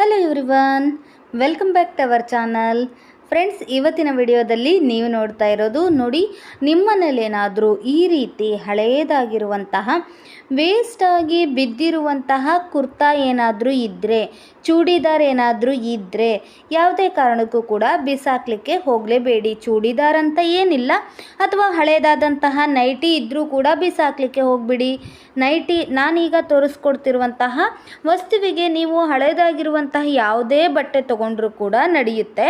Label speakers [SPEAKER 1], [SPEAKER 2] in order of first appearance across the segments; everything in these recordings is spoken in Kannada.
[SPEAKER 1] Hello everyone, welcome back to our channel. Friends ಇವತ್ತಿನ ವಿಡಿಯೋದಲ್ಲಿ ನೀವು ನೋಡ್ತಾ ಇರೋದು ನೋಡಿ ನಿಮ್ಮನೇಲೇನಾದರೂ ಈ ರೀತಿ ಹಳೆಯದಾಗಿರುವಂತಹ ವೇಸ್ಟಾಗಿ ಬಿದ್ದಿರುವಂತಹ ಕುರ್ತಾ ಏನಾದರೂ ಇದ್ದರೆ ಚೂಡಿದಾರ್ ಏನಾದರೂ ಇದ್ದರೆ ಯಾವುದೇ ಕಾರಣಕ್ಕೂ ಕೂಡ ಬಿಸಾಕ್ಲಿಕ್ಕೆ ಹೋಗಲೇಬೇಡಿ ಚೂಡಿದಾರ್ ಅಂತ ಏನಿಲ್ಲ ಅಥವಾ ಹಳೆಯದಾದಂತಹ ನೈಟಿ ಇದ್ದರೂ ಕೂಡ ಬಿಸಾಕ್ಲಿಕ್ಕೆ ಹೋಗಿಬಿಡಿ ನೈಟಿ ನಾನೀಗ ತೋರಿಸ್ಕೊಡ್ತಿರುವಂತಹ ವಸ್ತುವಿಗೆ ನೀವು ಹಳೆಯದಾಗಿರುವಂತಹ ಯಾವುದೇ ಬಟ್ಟೆ ತೊಗೊಂಡ್ರೂ ಕೂಡ ನಡೆಯುತ್ತೆ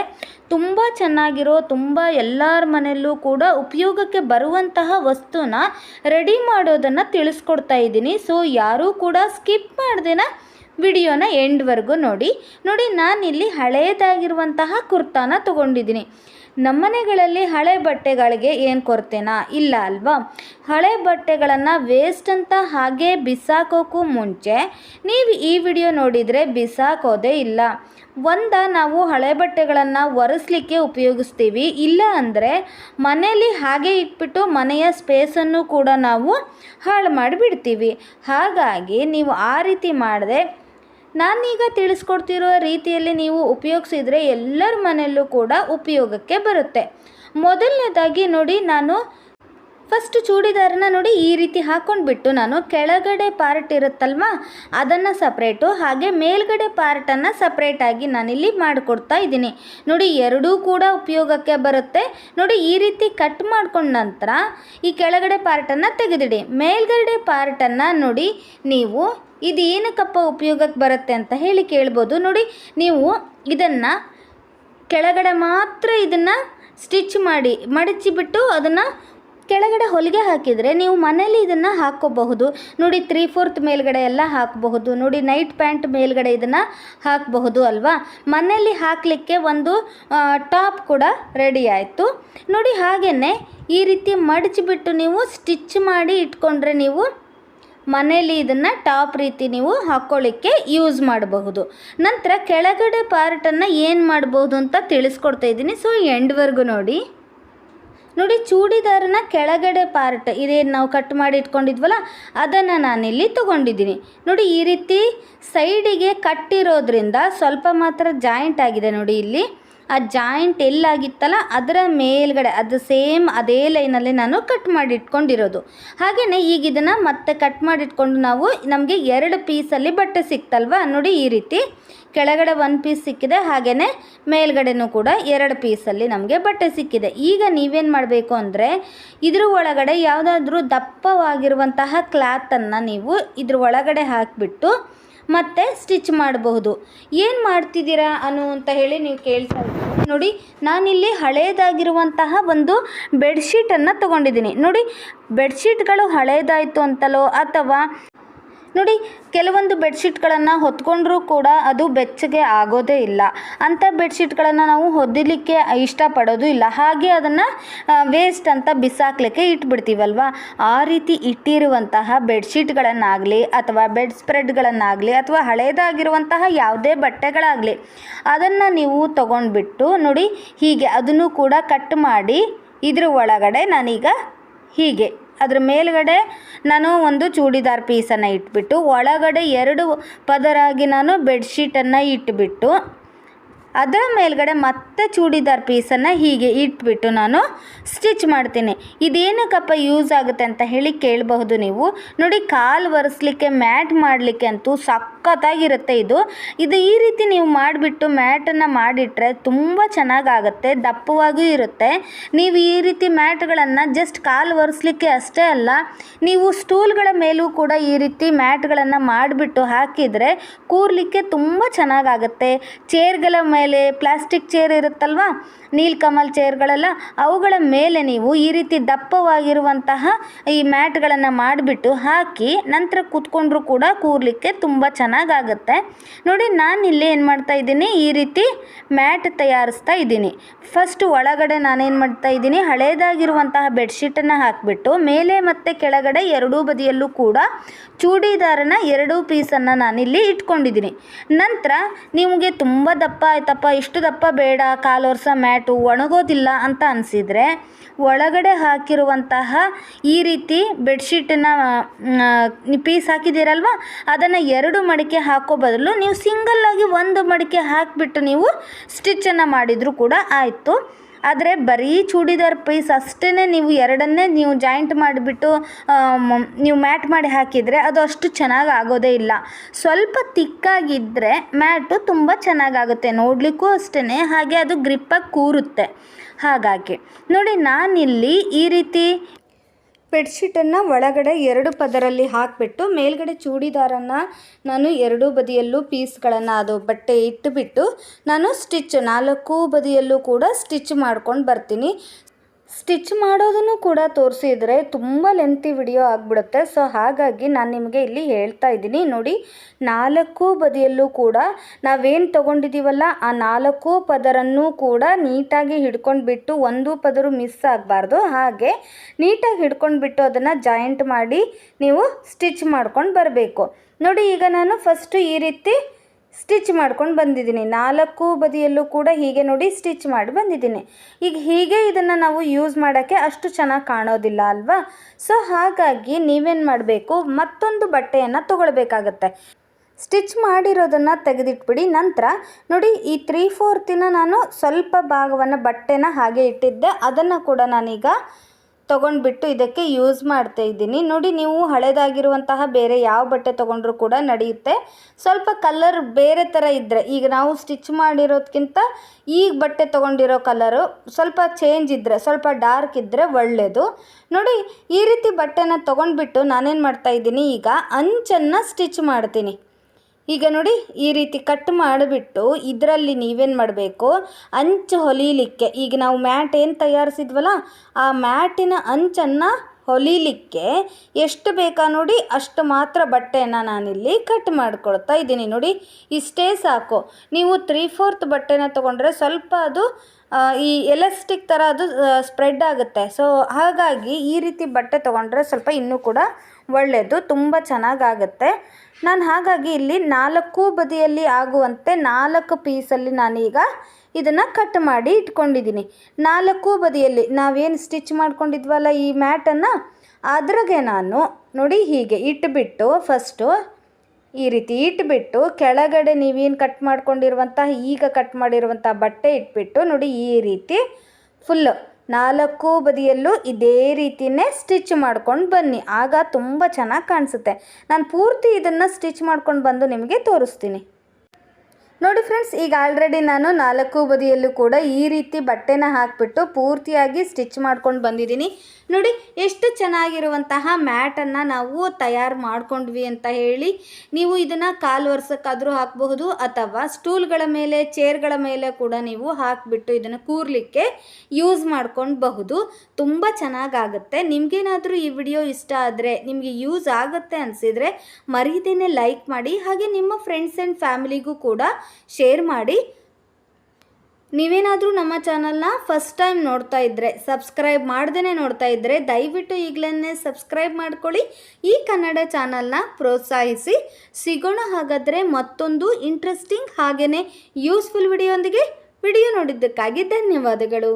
[SPEAKER 1] ತುಂಬ ತುಂಬ ಚೆನ್ನಾಗಿರೋ ತುಂಬ ಎಲ್ಲರ ಮನೆಯಲ್ಲೂ ಕೂಡ ಉಪಯೋಗಕ್ಕೆ ಬರುವಂತಹ ವಸ್ತುನ ರೆಡಿ ಮಾಡೋದನ್ನು ತಿಳಿಸ್ಕೊಡ್ತಾ ಇದ್ದೀನಿ ಸೊ ಯಾರೂ ಕೂಡ ಸ್ಕಿಪ್ ಮಾಡ್ದೇನ ವಿಡಿಯೋನ ಎಂಡ್ವರೆಗೂ ನೋಡಿ ನೋಡಿ ನಾನಿಲ್ಲಿ ಹಳೆಯದಾಗಿರುವಂತಹ ಕುರ್ತಾನ ತೊಗೊಂಡಿದ್ದೀನಿ ನಮ್ಮನೆಗಳಲ್ಲಿ ಹಳೆ ಬಟ್ಟೆಗಳಿಗೆ ಏನು ಕೊರತೆನಾ ಇಲ್ಲ ಅಲ್ವಾ ಹಳೆ ಬಟ್ಟೆಗಳನ್ನು ವೇಸ್ಟ್ ಅಂತ ಹಾಗೆ ಬಿಸಾಕೋಕ್ಕೂ ಮುಂಚೆ ನೀವು ಈ ವಿಡಿಯೋ ನೋಡಿದರೆ ಬಿಸಾಕೋದೇ ಇಲ್ಲ ಒಂದ ನಾವು ಹಳೆ ಬಟ್ಟೆಗಳನ್ನು ಒರೆಸ್ಲಿಕ್ಕೆ ಉಪಯೋಗಿಸ್ತೀವಿ ಇಲ್ಲ ಅಂದರೆ ಮನೆಯಲ್ಲಿ ಹಾಗೆ ಇಟ್ಬಿಟ್ಟು ಮನೆಯ ಸ್ಪೇಸನ್ನು ಕೂಡ ನಾವು ಹಾಳು ಮಾಡಿಬಿಡ್ತೀವಿ ಹಾಗಾಗಿ ನೀವು ಆ ರೀತಿ ಮಾಡದೆ ನಾನೀಗ ತಿಳಿಸ್ಕೊಡ್ತಿರೋ ರೀತಿಯಲ್ಲಿ ನೀವು ಉಪಯೋಗಿಸಿದರೆ ಎಲ್ಲರ ಮನೆಯಲ್ಲೂ ಕೂಡ ಉಪಯೋಗಕ್ಕೆ ಬರುತ್ತೆ ಮೊದಲನೇದಾಗಿ ನೋಡಿ ನಾನು ಫಸ್ಟ್ ಚೂಡಿದಾರನ ನೋಡಿ ಈ ರೀತಿ ಹಾಕೊಂಡ್ಬಿಟ್ಟು ನಾನು ಕೆಳಗಡೆ ಪಾರ್ಟ್ ಇರುತ್ತಲ್ವಾ ಅದನ್ನು ಸಪ್ರೇಟು ಹಾಗೆ ಮೇಲ್ಗಡೆ ಪಾರ್ಟನ್ನು ಸಪ್ರೇಟಾಗಿ ನಾನಿಲ್ಲಿ ಮಾಡಿಕೊಡ್ತಾ ಇದ್ದೀನಿ ನೋಡಿ ಎರಡೂ ಕೂಡ ಉಪಯೋಗಕ್ಕೆ ಬರುತ್ತೆ ನೋಡಿ ಈ ರೀತಿ ಕಟ್ ಮಾಡ್ಕೊಂಡ ನಂತರ ಈ ಕೆಳಗಡೆ ಪಾರ್ಟನ್ನು ತೆಗೆದಿಡಿ ಮೇಲ್ಗಡೆ ಪಾರ್ಟನ್ನು ನೋಡಿ ನೀವು ಇದು ಏನಕ್ಕಪ್ಪ ಉಪಯೋಗಕ್ಕೆ ಬರುತ್ತೆ ಅಂತ ಹೇಳಿ ಕೇಳ್ಬೋದು ನೋಡಿ ನೀವು ಇದನ್ನು ಕೆಳಗಡೆ ಮಾತ್ರ ಇದನ್ನು ಸ್ಟಿಚ್ ಮಾಡಿ ಮಡಚಿಬಿಟ್ಟು ಅದನ್ನು ಕೆಳಗಡೆ ಹೊಲಿಗೆ ಹಾಕಿದರೆ ನೀವು ಮನೇಲಿ ಇದನ್ನು ಹಾಕ್ಕೋಬಹುದು ನೋಡಿ ತ್ರೀ ಫೋರ್ತ್ ಮೇಲ್ಗಡೆ ಎಲ್ಲ ಹಾಕಬಹುದು ನೋಡಿ ನೈಟ್ ಪ್ಯಾಂಟ್ ಮೇಲ್ಗಡೆ ಇದನ್ನು ಹಾಕಬಹುದು ಅಲ್ವಾ ಮನೇಲಿ ಹಾಕಲಿಕ್ಕೆ ಒಂದು ಟಾಪ್ ಕೂಡ ರೆಡಿ ಆಯಿತು ನೋಡಿ ಹಾಗೆಯೇ ಈ ರೀತಿ ಮಡಚಿಬಿಟ್ಟು ನೀವು ಸ್ಟಿಚ್ ಮಾಡಿ ಇಟ್ಕೊಂಡ್ರೆ ನೀವು ಮನೇಲಿ ಇದನ್ನು ಟಾಪ್ ರೀತಿ ನೀವು ಹಾಕ್ಕೊಳ್ಳಿಕ್ಕೆ ಯೂಸ್ ಮಾಡಬಹುದು ನಂತರ ಕೆಳಗಡೆ ಪಾರ್ಟನ್ನು ಏನು ಮಾಡಬಹುದು ಅಂತ ತಿಳಿಸ್ಕೊಡ್ತಾ ಇದ್ದೀನಿ ಸೊ ಎಂಡ್ವರೆಗೂ ನೋಡಿ ನೋಡಿ ಚೂಡಿದಾರನ ಕೆಳಗಡೆ ಪಾರ್ಟ್ ಇದೇನು ನಾವು ಕಟ್ ಮಾಡಿ ಇಟ್ಕೊಂಡಿದ್ವಲ್ಲ ಅದನ್ನು ನಾನಿಲ್ಲಿ ತೊಗೊಂಡಿದ್ದೀನಿ ನೋಡಿ ಈ ರೀತಿ ಸೈಡಿಗೆ ಕಟ್ಟಿರೋದ್ರಿಂದ ಸ್ವಲ್ಪ ಮಾತ್ರ ಜಾಯಿಂಟ್ ಆಗಿದೆ ನೋಡಿ ಇಲ್ಲಿ ಆ ಜಾಯಿಂಟ್ ಎಲ್ಲಾಗಿತ್ತಲ್ಲ ಅದರ ಮೇಲ್ಗಡೆ ಅದು ಸೇಮ್ ಅದೇ ಲೈನಲ್ಲಿ ನಾನು ಕಟ್ ಮಾಡಿ ಇಟ್ಕೊಂಡಿರೋದು ಹಾಗೆಯೇ ಈಗ ಇದನ್ನು ಮತ್ತೆ ಕಟ್ ಮಾಡಿಟ್ಕೊಂಡು ನಾವು ನಮಗೆ ಎರಡು ಪೀಸಲ್ಲಿ ಬಟ್ಟೆ ಸಿಕ್ತಲ್ವ ನೋಡಿ ಈ ರೀತಿ ಕೆಳಗಡೆ ಒಂದು ಪೀಸ್ ಸಿಕ್ಕಿದೆ ಹಾಗೆಯೇ ಮೇಲ್ಗಡೆನೂ ಕೂಡ ಎರಡು ಪೀಸಲ್ಲಿ ನಮಗೆ ಬಟ್ಟೆ ಸಿಕ್ಕಿದೆ ಈಗ ನೀವೇನು ಮಾಡಬೇಕು ಅಂದರೆ ಇದ್ರ ಒಳಗಡೆ ಯಾವುದಾದ್ರೂ ದಪ್ಪವಾಗಿರುವಂತಹ ಕ್ಲಾತನ್ನು ನೀವು ಇದ್ರ ಒಳಗಡೆ ಹಾಕಿಬಿಟ್ಟು ಮತ್ತೆ ಸ್ಟಿಚ್ ಮಾಡಬಹುದು ಏನು ಮಾಡ್ತಿದ್ದೀರಾ ಅನು ಅಂತ ಹೇಳಿ ನೀವು ಕೇಳ್ತಾ ನೋಡಿ ನಾನಿಲ್ಲಿ ಹಳೆಯದಾಗಿರುವಂತಹ ಒಂದು ಬೆಡ್ಶೀಟನ್ನು ತಗೊಂಡಿದ್ದೀನಿ ನೋಡಿ ಬೆಡ್ಶೀಟ್ಗಳು ಹಳೆಯದಾಯಿತು ಅಂತಲೋ ಅಥವಾ ನೋಡಿ ಕೆಲವೊಂದು ಬೆಡ್ಶೀಟ್ಗಳನ್ನು ಹೊತ್ಕೊಂಡ್ರೂ ಕೂಡ ಅದು ಬೆಚ್ಚಗೆ ಆಗೋದೇ ಇಲ್ಲ ಅಂಥ ಬೆಡ್ಶೀಟ್ಗಳನ್ನು ನಾವು ಹೊದಿಲಿಕ್ಕೆ ಇಷ್ಟಪಡೋದು ಇಲ್ಲ ಹಾಗೆ ಅದನ್ನು ವೇಸ್ಟ್ ಅಂತ ಬಿಸಾಕ್ಲಿಕ್ಕೆ ಇಟ್ಬಿಡ್ತೀವಲ್ವ ಆ ರೀತಿ ಇಟ್ಟಿರುವಂತಹ ಬೆಡ್ಶೀಟ್ಗಳನ್ನಾಗಲಿ ಅಥವಾ ಬೆಡ್ ಸ್ಪ್ರೆಡ್ಗಳನ್ನಾಗಲಿ ಅಥವಾ ಹಳೇದಾಗಿರುವಂತಹ ಯಾವುದೇ ಬಟ್ಟೆಗಳಾಗಲಿ ಅದನ್ನು ನೀವು ತಗೊಂಡ್ಬಿಟ್ಟು ನೋಡಿ ಹೀಗೆ ಅದನ್ನು ಕೂಡ ಕಟ್ ಮಾಡಿ ಇದ್ರ ಒಳಗಡೆ ನಾನೀಗ ಹೀಗೆ ಅದರ ಮೇಲ್ಗಡೆ ನಾನು ಒಂದು ಚೂಡಿದಾರ್ ಪೀಸನ್ನು ಇಟ್ಬಿಟ್ಟು ಒಳಗಡೆ ಎರಡು ಪದರಾಗಿ ನಾನು ಬೆಡ್ಶೀಟನ್ನು ಇಟ್ಬಿಟ್ಟು ಅದರ ಮೇಲ್ಗಡೆ ಮತ್ತೆ ಚೂಡಿದಾರ್ ಪೀಸನ್ನು ಹೀಗೆ ಇಟ್ಬಿಟ್ಟು ನಾನು ಸ್ಟಿಚ್ ಮಾಡ್ತೀನಿ ಇದೇನಕ್ಕಪ್ಪ ಯೂಸ್ ಆಗುತ್ತೆ ಅಂತ ಹೇಳಿ ಕೇಳಬಹುದು ನೀವು ನೋಡಿ ಕಾಲು ಒರೆಸ್ಲಿಕ್ಕೆ ಮ್ಯಾಟ್ ಮಾಡಲಿಕ್ಕೆ ಅಂತೂ ಸಾಕು ಸಖತ್ತಾಗಿರುತ್ತೆ ಇದು ಇದು ಈ ರೀತಿ ನೀವು ಮಾಡಿಬಿಟ್ಟು ಮ್ಯಾಟನ್ನು ಮಾಡಿಟ್ರೆ ತುಂಬ ಚೆನ್ನಾಗಾಗತ್ತೆ ದಪ್ಪವಾಗಿಯೂ ಇರುತ್ತೆ ನೀವು ಈ ರೀತಿ ಮ್ಯಾಟ್ಗಳನ್ನು ಜಸ್ಟ್ ಕಾಲು ಒರೆಸ್ಲಿಕ್ಕೆ ಅಷ್ಟೇ ಅಲ್ಲ ನೀವು ಸ್ಟೂಲ್ಗಳ ಮೇಲೂ ಕೂಡ ಈ ರೀತಿ ಮ್ಯಾಟ್ಗಳನ್ನು ಮಾಡಿಬಿಟ್ಟು ಹಾಕಿದರೆ ಕೂರ್ಲಿಕ್ಕೆ ತುಂಬ ಚೆನ್ನಾಗಾಗತ್ತೆ ಚೇರ್ಗಳ ಮೇಲೆ ಪ್ಲಾಸ್ಟಿಕ್ ಚೇರ್ ಇರುತ್ತಲ್ವ ನೀಲ್ಕಮಲ್ ಚೇರ್ಗಳೆಲ್ಲ ಅವುಗಳ ಮೇಲೆ ನೀವು ಈ ರೀತಿ ದಪ್ಪವಾಗಿರುವಂತಹ ಈ ಮ್ಯಾಟ್ಗಳನ್ನು ಮಾಡಿಬಿಟ್ಟು ಹಾಕಿ ನಂತರ ಕೂತ್ಕೊಂಡ್ರೂ ಕೂಡ ಕೂರ್ಲಿಕ್ಕೆ ತುಂಬ ಚೆನ್ನಾಗಿ ಚೆನ್ನಾಗಾಗುತ್ತೆ ನೋಡಿ ನಾನು ಇಲ್ಲಿ ಏನು ಮಾಡ್ತಾ ಇದ್ದೀನಿ ಈ ರೀತಿ ಮ್ಯಾಟ್ ತಯಾರಿಸ್ತಾ ಇದ್ದೀನಿ ಫಸ್ಟ್ ಒಳಗಡೆ ನಾನೇನು ಮಾಡ್ತಾ ಇದ್ದೀನಿ ಹಳೇದಾಗಿರುವಂತಹ ಬೆಡ್ಶೀಟನ್ನು ಹಾಕಿಬಿಟ್ಟು ಮೇಲೆ ಮತ್ತು ಕೆಳಗಡೆ ಎರಡೂ ಬದಿಯಲ್ಲೂ ಕೂಡ ಚೂಡಿದಾರನ ಎರಡೂ ಪೀಸನ್ನು ನಾನಿಲ್ಲಿ ಇಟ್ಕೊಂಡಿದ್ದೀನಿ ನಂತರ ನಿಮಗೆ ತುಂಬ ದಪ್ಪ ಆಯ್ತಪ್ಪ ಇಷ್ಟು ದಪ್ಪ ಬೇಡ ಕಾಲೋರ್ಸ ಮ್ಯಾಟು ಒಣಗೋದಿಲ್ಲ ಅಂತ ಅನಿಸಿದರೆ ಒಳಗಡೆ ಹಾಕಿರುವಂತಹ ಈ ರೀತಿ ಬೆಡ್ಶೀಟನ್ನು ಪೀಸ್ ಹಾಕಿದ್ದೀರಲ್ವ ಅದನ್ನು ಎರಡು ಮಡಿ ಮಡಿಕೆ ಹಾಕೋ ಬದಲು ನೀವು ಸಿಂಗಲ್ಲಾಗಿ ಒಂದು ಮಡಿಕೆ ಹಾಕಿಬಿಟ್ಟು ನೀವು ಸ್ಟಿಚನ್ನು ಮಾಡಿದರೂ ಕೂಡ ಆಯಿತು ಆದರೆ ಬರೀ ಚೂಡಿದಾರ್ ಪೀಸ್ ಅಷ್ಟೇ ನೀವು ಎರಡನ್ನೇ ನೀವು ಜಾಯಿಂಟ್ ಮಾಡಿಬಿಟ್ಟು ನೀವು ಮ್ಯಾಟ್ ಮಾಡಿ ಹಾಕಿದರೆ ಅದು ಅಷ್ಟು ಚೆನ್ನಾಗಿ ಆಗೋದೇ ಇಲ್ಲ ಸ್ವಲ್ಪ ತಿಕ್ಕಾಗಿದ್ದರೆ ಮ್ಯಾಟು ತುಂಬ ಚೆನ್ನಾಗಾಗುತ್ತೆ ನೋಡಲಿಕ್ಕೂ ಅಷ್ಟೇ ಹಾಗೆ ಅದು ಗ್ರಿಪ್ಪಾಗಿ ಕೂರುತ್ತೆ ಹಾಗಾಗಿ ನೋಡಿ ನಾನಿಲ್ಲಿ ಈ ರೀತಿ ಬೆಡ್ಶೀಟನ್ನು ಒಳಗಡೆ ಎರಡು ಪದರಲ್ಲಿ ಹಾಕಿಬಿಟ್ಟು ಮೇಲ್ಗಡೆ ಚೂಡಿದಾರನ್ನು ನಾನು ಎರಡೂ ಬದಿಯಲ್ಲೂ ಪೀಸ್ಗಳನ್ನು ಅದು ಬಟ್ಟೆ ಇಟ್ಟುಬಿಟ್ಟು ನಾನು ಸ್ಟಿಚ್ ನಾಲ್ಕು ಬದಿಯಲ್ಲೂ ಕೂಡ ಸ್ಟಿಚ್ ಮಾಡ್ಕೊಂಡು ಬರ್ತೀನಿ ಸ್ಟಿಚ್ ಮಾಡೋದನ್ನು ಕೂಡ ತೋರಿಸಿದರೆ ತುಂಬ ಲೆಂತಿ ವಿಡಿಯೋ ಆಗಿಬಿಡುತ್ತೆ ಸೊ ಹಾಗಾಗಿ ನಾನು ನಿಮಗೆ ಇಲ್ಲಿ ಹೇಳ್ತಾ ಇದ್ದೀನಿ ನೋಡಿ ನಾಲ್ಕು ಬದಿಯಲ್ಲೂ ಕೂಡ ನಾವೇನು ತೊಗೊಂಡಿದ್ದೀವಲ್ಲ ಆ ನಾಲ್ಕು ಪದರನ್ನು ಕೂಡ ನೀಟಾಗಿ ಬಿಟ್ಟು ಒಂದು ಪದರು ಮಿಸ್ ಆಗಬಾರ್ದು ಹಾಗೆ ನೀಟಾಗಿ ಹಿಡ್ಕೊಂಡು ಬಿಟ್ಟು ಅದನ್ನು ಜಾಯಿಂಟ್ ಮಾಡಿ ನೀವು ಸ್ಟಿಚ್ ಮಾಡ್ಕೊಂಡು ಬರಬೇಕು ನೋಡಿ ಈಗ ನಾನು ಫಸ್ಟು ಈ ರೀತಿ ಸ್ಟಿಚ್ ಮಾಡ್ಕೊಂಡು ಬಂದಿದ್ದೀನಿ ನಾಲ್ಕು ಬದಿಯಲ್ಲೂ ಕೂಡ ಹೀಗೆ ನೋಡಿ ಸ್ಟಿಚ್ ಮಾಡಿ ಬಂದಿದ್ದೀನಿ ಈಗ ಹೀಗೆ ಇದನ್ನು ನಾವು ಯೂಸ್ ಮಾಡೋಕ್ಕೆ ಅಷ್ಟು ಚೆನ್ನಾಗಿ ಕಾಣೋದಿಲ್ಲ ಅಲ್ವಾ ಸೊ ಹಾಗಾಗಿ ನೀವೇನು ಮಾಡಬೇಕು ಮತ್ತೊಂದು ಬಟ್ಟೆಯನ್ನು ತಗೊಳ್ಬೇಕಾಗತ್ತೆ ಸ್ಟಿಚ್ ಮಾಡಿರೋದನ್ನು ತೆಗೆದಿಟ್ಬಿಡಿ ನಂತರ ನೋಡಿ ಈ ತ್ರೀ ಫೋರ್ತಿನ ನಾನು ಸ್ವಲ್ಪ ಭಾಗವನ್ನು ಬಟ್ಟೆನ ಹಾಗೆ ಇಟ್ಟಿದ್ದೆ ಅದನ್ನು ಕೂಡ ನಾನೀಗ ತೊಗೊಂಡ್ಬಿಟ್ಟು ಇದಕ್ಕೆ ಯೂಸ್ ಮಾಡ್ತಾ ಇದ್ದೀನಿ ನೋಡಿ ನೀವು ಹಳೆದಾಗಿರುವಂತಹ ಬೇರೆ ಯಾವ ಬಟ್ಟೆ ತೊಗೊಂಡ್ರೂ ಕೂಡ ನಡೆಯುತ್ತೆ ಸ್ವಲ್ಪ ಕಲರ್ ಬೇರೆ ಥರ ಇದ್ದರೆ ಈಗ ನಾವು ಸ್ಟಿಚ್ ಮಾಡಿರೋದಕ್ಕಿಂತ ಈಗ ಬಟ್ಟೆ ತೊಗೊಂಡಿರೋ ಕಲರು ಸ್ವಲ್ಪ ಚೇಂಜ್ ಇದ್ದರೆ ಸ್ವಲ್ಪ ಡಾರ್ಕ್ ಇದ್ದರೆ ಒಳ್ಳೆಯದು ನೋಡಿ ಈ ರೀತಿ ಬಟ್ಟೆನ ತೊಗೊಂಡ್ಬಿಟ್ಟು ನಾನೇನು ಮಾಡ್ತಾಯಿದ್ದೀನಿ ಈಗ ಅಂಚನ್ನು ಸ್ಟಿಚ್ ಮಾಡ್ತೀನಿ ಈಗ ನೋಡಿ ಈ ರೀತಿ ಕಟ್ ಮಾಡಿಬಿಟ್ಟು ಇದರಲ್ಲಿ ನೀವೇನು ಮಾಡಬೇಕು ಅಂಚು ಹೊಲಿಯಲಿಕ್ಕೆ ಈಗ ನಾವು ಮ್ಯಾಟ್ ಏನು ತಯಾರಿಸಿದ್ವಲ್ಲ ಆ ಮ್ಯಾಟಿನ ಅಂಚನ್ನು ಹೊಲಿಲಿಕ್ಕೆ ಎಷ್ಟು ಬೇಕಾ ನೋಡಿ ಅಷ್ಟು ಮಾತ್ರ ಬಟ್ಟೆಯನ್ನು ನಾನಿಲ್ಲಿ ಕಟ್ ಮಾಡ್ಕೊಳ್ತಾ ಇದ್ದೀನಿ ನೋಡಿ ಇಷ್ಟೇ ಸಾಕು ನೀವು ತ್ರೀ ಫೋರ್ತ್ ಬಟ್ಟೆನ ತೊಗೊಂಡ್ರೆ ಸ್ವಲ್ಪ ಅದು ಈ ಎಲಾಸ್ಟಿಕ್ ಥರ ಅದು ಸ್ಪ್ರೆಡ್ ಆಗುತ್ತೆ ಸೊ ಹಾಗಾಗಿ ಈ ರೀತಿ ಬಟ್ಟೆ ತೊಗೊಂಡ್ರೆ ಸ್ವಲ್ಪ ಇನ್ನೂ ಕೂಡ ಒಳ್ಳೆಯದು ತುಂಬ ಚೆನ್ನಾಗಾಗುತ್ತೆ ನಾನು ಹಾಗಾಗಿ ಇಲ್ಲಿ ನಾಲ್ಕು ಬದಿಯಲ್ಲಿ ಆಗುವಂತೆ ನಾಲ್ಕು ಪೀಸಲ್ಲಿ ನಾನೀಗ ಇದನ್ನು ಕಟ್ ಮಾಡಿ ಇಟ್ಕೊಂಡಿದ್ದೀನಿ ನಾಲ್ಕು ಬದಿಯಲ್ಲಿ ನಾವೇನು ಸ್ಟಿಚ್ ಮಾಡ್ಕೊಂಡಿದ್ವಲ್ಲ ಈ ಮ್ಯಾಟನ್ನು ಅದ್ರಾಗೆ ನಾನು ನೋಡಿ ಹೀಗೆ ಇಟ್ಬಿಟ್ಟು ಫಸ್ಟು ಈ ರೀತಿ ಇಟ್ಬಿಟ್ಟು ಕೆಳಗಡೆ ನೀವೇನು ಕಟ್ ಮಾಡ್ಕೊಂಡಿರುವಂಥ ಈಗ ಕಟ್ ಮಾಡಿರುವಂಥ ಬಟ್ಟೆ ಇಟ್ಬಿಟ್ಟು ನೋಡಿ ಈ ರೀತಿ ಫುಲ್ಲು ನಾಲ್ಕು ಬದಿಯಲ್ಲೂ ಇದೇ ರೀತಿಯೇ ಸ್ಟಿಚ್ ಮಾಡ್ಕೊಂಡು ಬನ್ನಿ ಆಗ ತುಂಬ ಚೆನ್ನಾಗಿ ಕಾಣಿಸುತ್ತೆ ನಾನು ಪೂರ್ತಿ ಇದನ್ನು ಸ್ಟಿಚ್ ಮಾಡ್ಕೊಂಡು ಬಂದು ನಿಮಗೆ ತೋರಿಸ್ತೀನಿ ನೋಡಿ ಫ್ರೆಂಡ್ಸ್ ಈಗ ಆಲ್ರೆಡಿ ನಾನು ನಾಲ್ಕು ಬದಿಯಲ್ಲೂ ಕೂಡ ಈ ರೀತಿ ಬಟ್ಟೆನ ಹಾಕಿಬಿಟ್ಟು ಪೂರ್ತಿಯಾಗಿ ಸ್ಟಿಚ್ ಮಾಡ್ಕೊಂಡು ಬಂದಿದ್ದೀನಿ ನೋಡಿ ಎಷ್ಟು ಚೆನ್ನಾಗಿರುವಂತಹ ಮ್ಯಾಟನ್ನು ನಾವು ತಯಾರು ಮಾಡ್ಕೊಂಡ್ವಿ ಅಂತ ಹೇಳಿ ನೀವು ಇದನ್ನು ಕಾಲು ವರ್ಷಕ್ಕಾದರೂ ಹಾಕಬಹುದು ಅಥವಾ ಸ್ಟೂಲ್ಗಳ ಮೇಲೆ ಚೇರ್ಗಳ ಮೇಲೆ ಕೂಡ ನೀವು ಹಾಕಿಬಿಟ್ಟು ಇದನ್ನು ಕೂರ್ಲಿಕ್ಕೆ ಯೂಸ್ ಮಾಡ್ಕೊಳ್ಬಹುದು ತುಂಬ ಚೆನ್ನಾಗಾಗುತ್ತೆ ನಿಮಗೇನಾದರೂ ಈ ವಿಡಿಯೋ ಇಷ್ಟ ಆದರೆ ನಿಮಗೆ ಯೂಸ್ ಆಗುತ್ತೆ ಅನಿಸಿದರೆ ಮರೀದೇನೆ ಲೈಕ್ ಮಾಡಿ ಹಾಗೆ ನಿಮ್ಮ ಫ್ರೆಂಡ್ಸ್ ಆ್ಯಂಡ್ ಫ್ಯಾಮಿಲಿಗೂ ಕೂಡ ಶೇರ್ ಮಾಡಿ ನೀವೇನಾದರೂ ನಮ್ಮ ಚಾನಲ್ನ ಫಸ್ಟ್ ಟೈಮ್ ನೋಡ್ತಾ ಇದ್ದರೆ ಸಬ್ಸ್ಕ್ರೈಬ್ ಮಾಡ್ದೇ ನೋಡ್ತಾ ಇದ್ದರೆ ದಯವಿಟ್ಟು ಈಗಲೇ ಸಬ್ಸ್ಕ್ರೈಬ್ ಮಾಡ್ಕೊಳ್ಳಿ ಈ ಕನ್ನಡ ಚಾನಲ್ನ ಪ್ರೋತ್ಸಾಹಿಸಿ ಸಿಗೋಣ ಹಾಗಾದರೆ ಮತ್ತೊಂದು ಇಂಟ್ರೆಸ್ಟಿಂಗ್ ಹಾಗೆಯೇ ಯೂಸ್ಫುಲ್ ವಿಡಿಯೋ ವಿಡಿಯೋ ನೋಡಿದ್ದಕ್ಕಾಗಿ ಧನ್ಯವಾದಗಳು